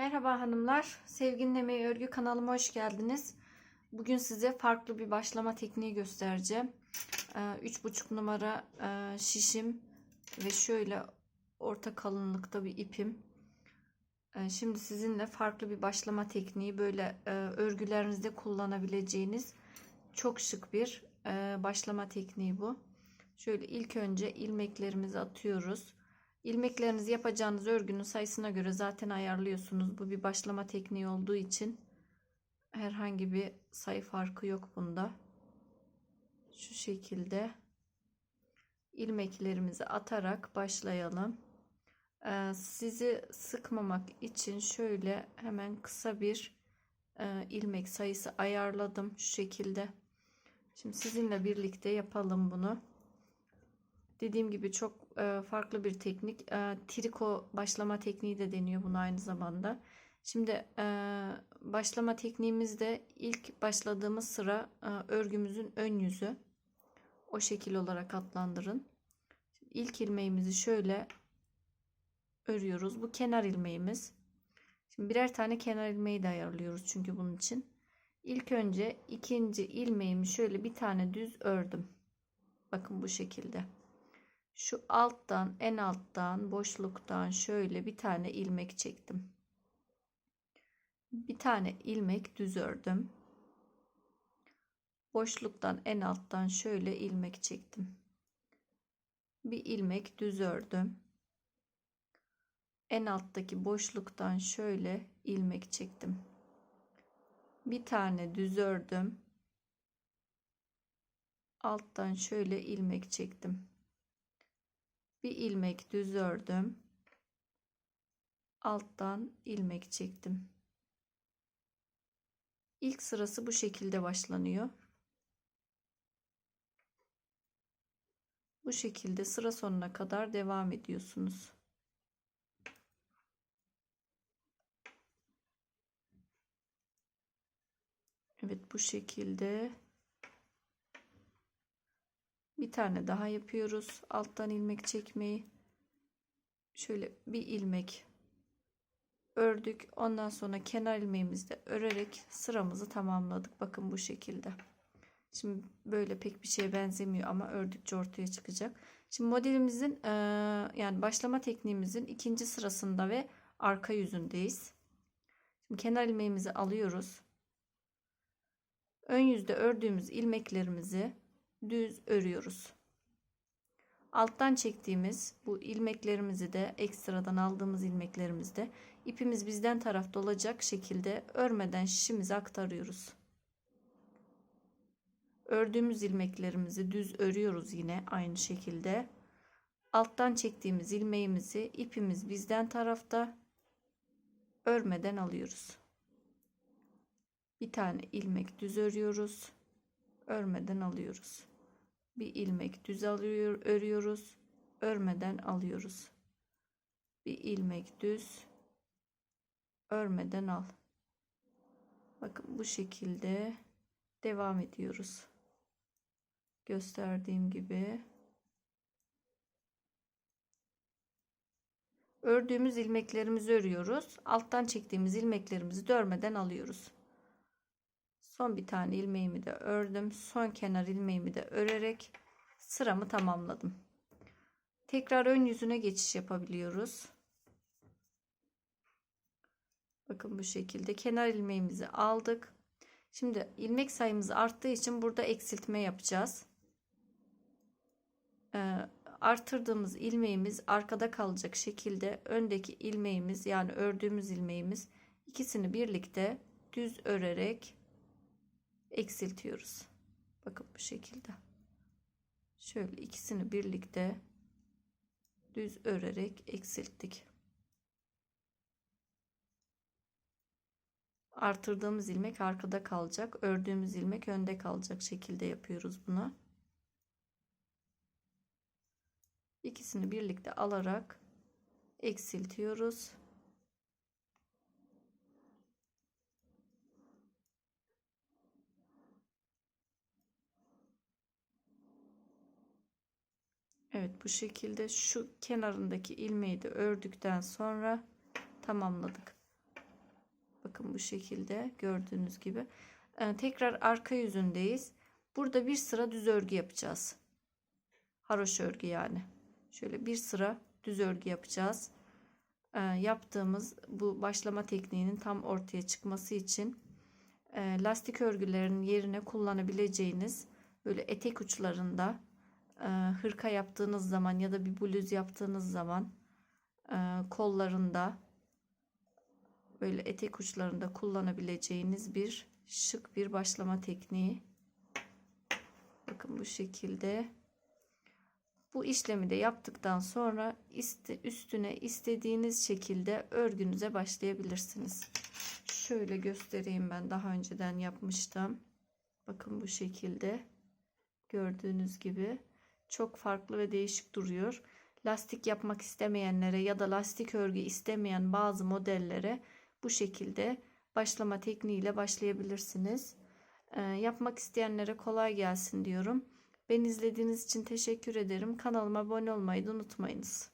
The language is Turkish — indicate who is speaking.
Speaker 1: Merhaba hanımlar. Sevginin Emeği Örgü kanalıma hoş geldiniz. Bugün size farklı bir başlama tekniği göstereceğim. Ee, Üç buçuk numara e, şişim ve şöyle orta kalınlıkta bir ipim. Ee, Şimdi sizinle farklı bir başlama tekniği böyle e, örgülerinizde kullanabileceğiniz çok şık bir e, başlama tekniği bu. Şöyle ilk önce ilmeklerimizi atıyoruz. İlmeklerinizi yapacağınız örgünün sayısına göre zaten ayarlıyorsunuz. Bu bir başlama tekniği olduğu için herhangi bir sayı farkı yok bunda. Şu şekilde ilmeklerimizi atarak başlayalım. Ee, sizi sıkmamak için şöyle hemen kısa bir e, ilmek sayısı ayarladım şu şekilde. Şimdi sizinle birlikte yapalım bunu. Dediğim gibi çok e, farklı bir teknik. E, triko başlama tekniği de deniyor buna aynı zamanda. Şimdi e, başlama tekniğimizde ilk başladığımız sıra e, örgümüzün ön yüzü. O şekil olarak adlandırın. Şimdi ilk ilmeğimizi şöyle örüyoruz. Bu kenar ilmeğimiz. Şimdi birer tane kenar ilmeği de ayarlıyoruz çünkü bunun için. İlk önce ikinci ilmeğimi şöyle bir tane düz ördüm. Bakın bu şekilde şu alttan en alttan boşluktan şöyle bir tane ilmek çektim. Bir tane ilmek düz ördüm. Boşluktan en alttan şöyle ilmek çektim. Bir ilmek düz ördüm. En alttaki boşluktan şöyle ilmek çektim. Bir tane düz ördüm. Alttan şöyle ilmek çektim bir ilmek düz ördüm. Alttan ilmek çektim. İlk sırası bu şekilde başlanıyor. Bu şekilde sıra sonuna kadar devam ediyorsunuz. Evet bu şekilde bir tane daha yapıyoruz. Alttan ilmek çekmeyi. Şöyle bir ilmek ördük. Ondan sonra kenar ilmeğimizde örerek sıramızı tamamladık. Bakın bu şekilde. Şimdi böyle pek bir şeye benzemiyor ama ördükçe ortaya çıkacak. Şimdi modelimizin yani başlama tekniğimizin ikinci sırasında ve arka yüzündeyiz. Şimdi kenar ilmeğimizi alıyoruz. Ön yüzde ördüğümüz ilmeklerimizi düz örüyoruz. Alttan çektiğimiz bu ilmeklerimizi de ekstradan aldığımız ilmeklerimizde ipimiz bizden tarafta olacak şekilde örmeden şişimize aktarıyoruz. Ördüğümüz ilmeklerimizi düz örüyoruz yine aynı şekilde. Alttan çektiğimiz ilmeğimizi ipimiz bizden tarafta örmeden alıyoruz. Bir tane ilmek düz örüyoruz. Örmeden alıyoruz bir ilmek düz alıyor örüyoruz. Örmeden alıyoruz. Bir ilmek düz örmeden al. Bakın bu şekilde devam ediyoruz. Gösterdiğim gibi. Ördüğümüz ilmeklerimizi örüyoruz. Alttan çektiğimiz ilmeklerimizi dörmeden alıyoruz Son bir tane ilmeğimi de ördüm. Son kenar ilmeğimi de örerek sıramı tamamladım. Tekrar ön yüzüne geçiş yapabiliyoruz. Bakın bu şekilde kenar ilmeğimizi aldık. Şimdi ilmek sayımız arttığı için burada eksiltme yapacağız. Ee, artırdığımız ilmeğimiz arkada kalacak şekilde öndeki ilmeğimiz yani ördüğümüz ilmeğimiz ikisini birlikte düz örerek eksiltiyoruz. Bakın bu şekilde. Şöyle ikisini birlikte düz örerek eksilttik. Artırdığımız ilmek arkada kalacak. Ördüğümüz ilmek önde kalacak şekilde yapıyoruz bunu. İkisini birlikte alarak eksiltiyoruz. Evet bu şekilde şu kenarındaki ilmeği de ördükten sonra tamamladık. Bakın bu şekilde gördüğünüz gibi. Ee, tekrar arka yüzündeyiz. Burada bir sıra düz örgü yapacağız. Haroşa örgü yani. Şöyle bir sıra düz örgü yapacağız. Ee, yaptığımız bu başlama tekniğinin tam ortaya çıkması için e, lastik örgülerin yerine kullanabileceğiniz böyle etek uçlarında e, hırka yaptığınız zaman ya da bir bluz yaptığınız zaman e, kollarında böyle etek uçlarında kullanabileceğiniz bir şık bir başlama tekniği. Bakın bu şekilde. Bu işlemi de yaptıktan sonra üstüne istediğiniz şekilde örgünüze başlayabilirsiniz. Şöyle göstereyim ben daha önceden yapmıştım. Bakın bu şekilde. Gördüğünüz gibi çok farklı ve değişik duruyor. Lastik yapmak istemeyenlere ya da lastik örgü istemeyen bazı modellere bu şekilde başlama tekniğiyle başlayabilirsiniz. Ee, yapmak isteyenlere kolay gelsin diyorum. Beni izlediğiniz için teşekkür ederim. Kanalıma abone olmayı da unutmayınız.